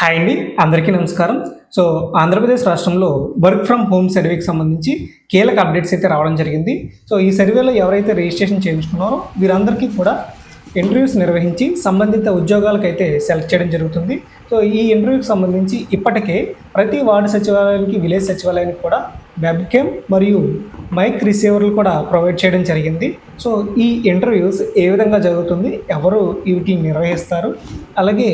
Hi అండి అందరికీ నమస్కారం. సో ఆంధ్రప్రదేశ్ రాష్ట్రంలో వర్క్ ఫ్రమ్ హోమ్ సర్వేకి సంబంధించి కీలక అప్డేట్స్ అయితే రావడం జరిగింది. సో ఈ సర్వేలో ఎవరైతే రిజిస్ట్రేషన్ చేయించుకున్నారో వీరందరికీ కూడా ఇంటర్వ్యూస్ నిర్వహించి సంబంధిత ఉద్యోగాలకైతే సెలెక్ట్ చేయడం జరుగుతుంది. సో ఈ ఇంటర్వ్యూకి సంబంధించి ఇప్పటికే ప్రతి వార్డు సచివాలయానికి విలేజ్ సచివాలయానికి కూడా వెబ్కెమ్ మరియు మైక్ రిసీవర్లు కూడా ప్రొవైడ్ చేయడం జరిగింది. సో ఈ ఇంటర్వ్యూస్ ఏ విధంగా జరుగుతుంది ఎవరు వీటిని నిర్వహిస్తారు అలాగే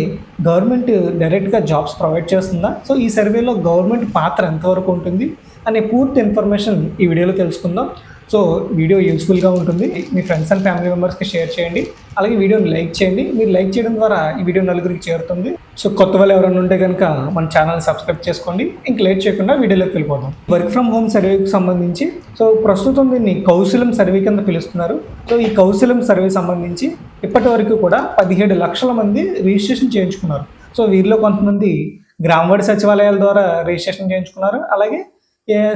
గవర్నమెంట్ డైరెక్ట్గా జాబ్స్ ప్రొవైడ్ చేస్తుందా? సో ఈ సర్వేలో గవర్నమెంట్ పాత్ర ఎంతవరకు ఉంటుంది అనే పూర్తి ఇన్ఫర్మేషన్ ఈ వీడియోలో తెలుసుకుందాం. సో వీడియో యూస్ఫుల్గా ఉంటుంది. మీ ఫ్రెండ్స్ అండ్ ఫ్యామిలీ మెంబర్స్కి షేర్ చేయండి. అలాగే వీడియోని లైక్ చేయండి. మీరు లైక్ చేయడం ద్వారా ఈ వీడియో నలుగురికి చేరుతుంది. సో కొత్త వాళ్ళు ఎవరైనా ఉంటే కనుక మన ఛానల్ సబ్స్క్రైబ్ చేసుకోండి. ఇంక లేట్ చేయకుండా వీడియోలోకి వెళ్ళిపోదాం. వర్క్ ఫ్రమ్ హోమ్ సర్వేకి సంబంధించి సో ప్రస్తుతం దీన్ని కౌశలం సర్వే కింద పిలుస్తున్నారు. సో ఈ కౌశలం సర్వే సంబంధించి ఇప్పటి వరకు కూడా పదిహేడు లక్షల మంది రిజిస్ట్రేషన్ చేయించుకున్నారు. సో వీరిలో కొంతమంది గ్రామవాడి సచివాలయాల ద్వారా రిజిస్ట్రేషన్ చేయించుకున్నారు. అలాగే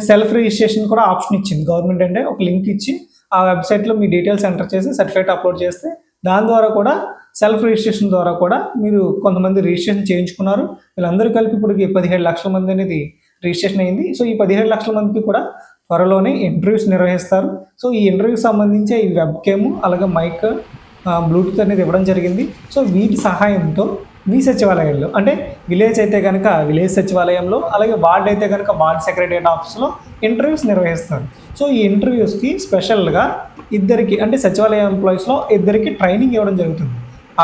సెల్ఫ్ రిజిస్ట్రేషన్ కూడా ఆప్షన్ ఇచ్చింది. గవర్నమెంట్ అంటే ఒక లింక్ ఇచ్చి ఆ వెబ్సైట్లో మీ డీటెయిల్స్ ఎంటర్ చేసి సర్టిఫికేట్ అప్లోడ్ చేస్తే దాని ద్వారా కూడా సెల్ఫ్ రిజిస్ట్రేషన్ ద్వారా కూడా మీరు కొంతమంది రిజిస్ట్రేషన్ చేయించుకున్నారు. వీళ్ళందరూ కలిపి ఇప్పుడు పదిహేడు లక్షల మంది అనేది రిజిస్ట్రేషన్ అయింది. సో ఈ పదిహేడు లక్షల మందికి కూడా త్వరలోనే ఇంటర్వ్యూస్ నిర్వహిస్తారు. సో ఈ ఇంటర్వ్యూకి సంబంధించి ఈ వెబ్ కేమ్ అలాగే మైక్ బ్లూటూత్ అనేది ఇవ్వడం జరిగింది. సో వీటి సహాయంతో మీ సచివాలయంలో. అంటే విలేజ్ అయితే కనుక విలేజ్ సచివాలయంలో అలాగే వార్డ్ అయితే కనుక వార్డ్ సెక్రటరియట్ ఆఫీస్లో ఇంటర్వ్యూస్ నిర్వహిస్తారు. సో ఈ ఇంటర్వ్యూస్కి స్పెషల్గా ఇద్దరికి అంటే సచివాలయ ఎంప్లాయీస్లో ఇద్దరికి ట్రైనింగ్ ఇవ్వడం జరుగుతుంది.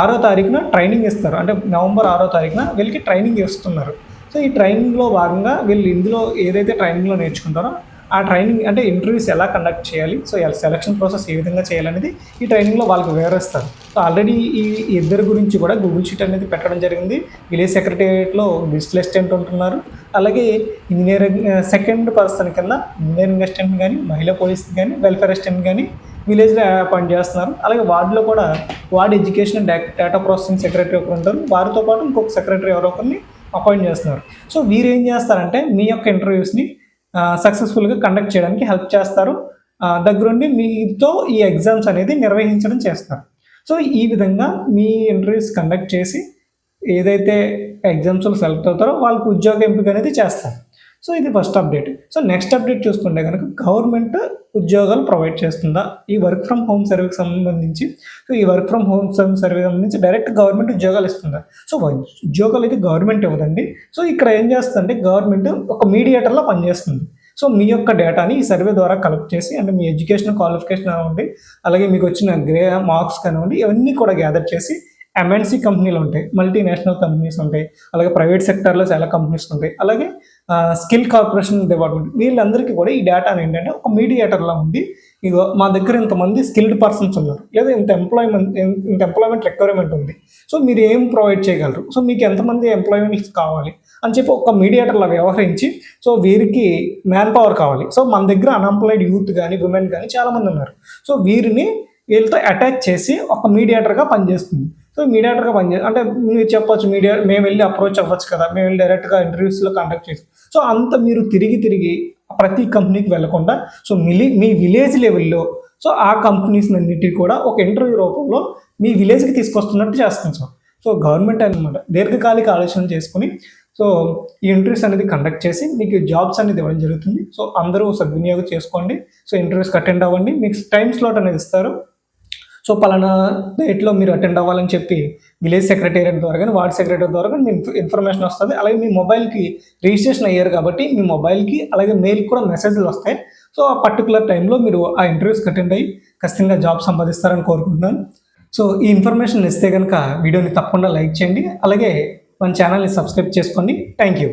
ఆరో తారీఖున ట్రైనింగ్ ఇస్తారు. అంటే నవంబర్ ఆరో తారీఖున వీళ్ళకి ట్రైనింగ్ ఇస్తున్నారు. సో ఈ ట్రైనింగ్లో భాగంగా వీళ్ళు ఇందులో ఏదైతే ట్రైనింగ్లో నేర్చుకుంటారో ఆ ట్రైనింగ్ అంటే ఇంటర్వ్యూస్ ఎలా కండక్ట్ చేయాలి? సో సెలక్షన్ ప్రాసెస్ ఏ విధంగా చేయాలనేది ఈ ట్రైనింగ్లో వాళ్ళకి వివరిస్తారు. సో ఆల్రెడీ ఈ ఇద్దరు గురించి కూడా గూగుల్ షీట్ అనేది పెట్టడం జరిగింది. విలేజ్ సెక్రటేరియట్లో డిజిటల్ అసిస్టెంట్ ఉంటున్నారు. అలాగే ఇంజనీరింగ్ సెకండ్ పర్సన్ కింద ఇంజనీరింగ్ అసిస్టెంట్ కానీ మహిళా పోలీస్ కానీ వెల్ఫేర్ అసిస్టెంట్ కానీ విలేజ్లో అపాయింట్ చేస్తున్నారు. అలాగే వార్డులో కూడా ward education data processing secretary ఒకరు ఉంటారు. వారితో పాటు ఇంకొక సెక్రటరీ ఎవరో ఒకరిని అపాయింట్ చేస్తున్నారు. సో వీరు ఏం చేస్తారంటే మీ యొక్క ఇంటర్వ్యూస్ని సక్సెస్ఫుల్గా కండక్ట్ చేయడానికి హెల్ప్ చేస్తారు. దగ్గరుండి మీతో ఈ ఎగ్జామ్స్ అనేది నిర్వహించడం చేస్తారు. సో ఈ విధంగా మీ ఇంటర్వ్యూస్ కండక్ట్ చేసి ఏదైతే ఎగ్జామ్స్లో సెలెక్ట్ అవుతారో వాళ్ళకి ఉద్యోగ ఎంపిక అనేది చేస్తారు. సో ఇది first update so next update చూసుకుంటే కనుక గవర్నమెంట్ ఉద్యోగాలు ప్రొవైడ్ చేస్తుందా? ఈ వర్క్ ఫ్రమ్ హోమ్ సర్వీకి సంబంధించి సో ఈ వర్క్ ఫ్రమ్ హోమ్ సర్వీ సంబంధించి డైరెక్ట్ గవర్నమెంట్ ఉద్యోగాలు ఇస్తుందా? సో ఉద్యోగాలు అయితే గవర్నమెంట్ ఇవ్వదండి. సో ఇక్కడ ఏం చేస్తుందంటే గవర్నమెంట్ ఒక మీడియేటర్లో పనిచేస్తుంది. సో మీ యొక్క డేటాని ఈ సర్వే ద్వారా కలెక్ట్ చేసి అంటే మీ ఎడ్యుకేషన్ క్వాలిఫికేషన్ అవ్వండి అలాగే మీకు వచ్చిన గ్రే మార్క్స్ కానివ్వండి ఇవన్నీ కూడా గ్యాదర్ చేసి ఎంఎన్సీ కంపెనీలు ఉంటాయి మల్టీనేషనల్ కంపెనీస్ ఉంటాయి అలాగే ప్రైవేట్ సెక్టర్లో చాలా కంపెనీస్ ఉంటాయి. అలాగే స్కిల్ కార్పొరేషన్ డిపార్ట్మెంట్ వీళ్ళందరికీ కూడా ఈ డేటాని ఏంటంటే ఒక మీడియేటర్లా ఉంది ఇదిగో మా దగ్గర ఇంతమంది స్కిల్డ్ పర్సన్స్ ఉన్నారు లేదా ఇంత ఎంప్లాయ్మెంట్ ఇంత ఎంప్లాయ్మెంట్ రిక్వైర్మెంట్ ఉంది. సో మీరు ఏం ప్రొవైడ్ చేయగలరు? సో మీకు ఎంతమంది ఎంప్లాయ్మెంట్స్ కావాలి? అని చెప్పి ఒక మీడియేటర్లా వ్యవహరించి సో వీరికి మ్యాన్ పవర్ కావాలి. సో మన దగ్గర అన్ఎంప్లాయిడ్ యూత్ కానీ ఉమెన్ కానీ చాలామంది ఉన్నారు. సో వీరిని వీళ్ళతో అటాచ్ చేసి ఒక మీడియేటర్గా పనిచేస్తుంది. సో మీడియాటర్గా పనిచేయాలి అంటే మీరు చెప్పొచ్చు మీడియా మేము వెళ్ళి అప్రోచ్ అవ్వచ్చు కదా మేము వెళ్ళి డైరెక్ట్గా ఇంటర్వ్యూస్లో కండక్ట్ చేసి సో అంత మీరు తిరిగి తిరిగి ప్రతి కంపెనీకి వెళ్ళకుండా సో మిలి మీ విలేజ్ లెవెల్లో సో ఆ కంపెనీస్ అన్నిటికీ కూడా ఒక ఇంటర్వ్యూ రూపంలో మీ విలేజ్కి తీసుకొస్తున్నట్టు చేస్తుంది సార్. సో గవర్నమెంట్ అనమాట దీర్ఘకాలిక ఆలోచన చేసుకుని సో ఈ ఇంటర్వ్యూస్ అనేది కండక్ట్ చేసి మీకు జాబ్స్ అనేది ఇవ్వడం జరుగుతుంది. సో అందరూ సద్వినియోగం చేసుకోండి. సో ఇంటర్వ్యూస్కి అటెండ్ అవ్వండి. మీకు టైం స్లాట్ అనేది ఇస్తారు. సో పలానా డేట్లో మీరు అటెండ్ అవ్వాలని చెప్పి విలేజ్ సెక్రటేరియట్ ద్వారా కానీ వార్డ్ సెక్రటరీ ద్వారా కానీ ఇన్ఫర్మేషన్ వస్తుంది. అలాగే మీ మొబైల్కి రిజిస్ట్రేషన్ అయ్యారు కాబట్టి మీ మొబైల్కి అలాగే మెయిల్కి కూడా మెసేజ్లు వస్తాయి. సో ఆ పర్టికులర్ టైంలో మీరు ఆ ఇంటర్వ్యూస్కి అటెండ్ అయ్యి ఖచ్చితంగా జాబ్ సంపాదిస్తారని కోరుకుంటున్నాను. సో ఈ ఇన్ఫర్మేషన్ ఇస్తే కనుక వీడియోని తప్పకుండా లైక్ చేయండి. అలాగే మన ఛానల్ని సబ్స్క్రైబ్ చేసుకోండి. Thank you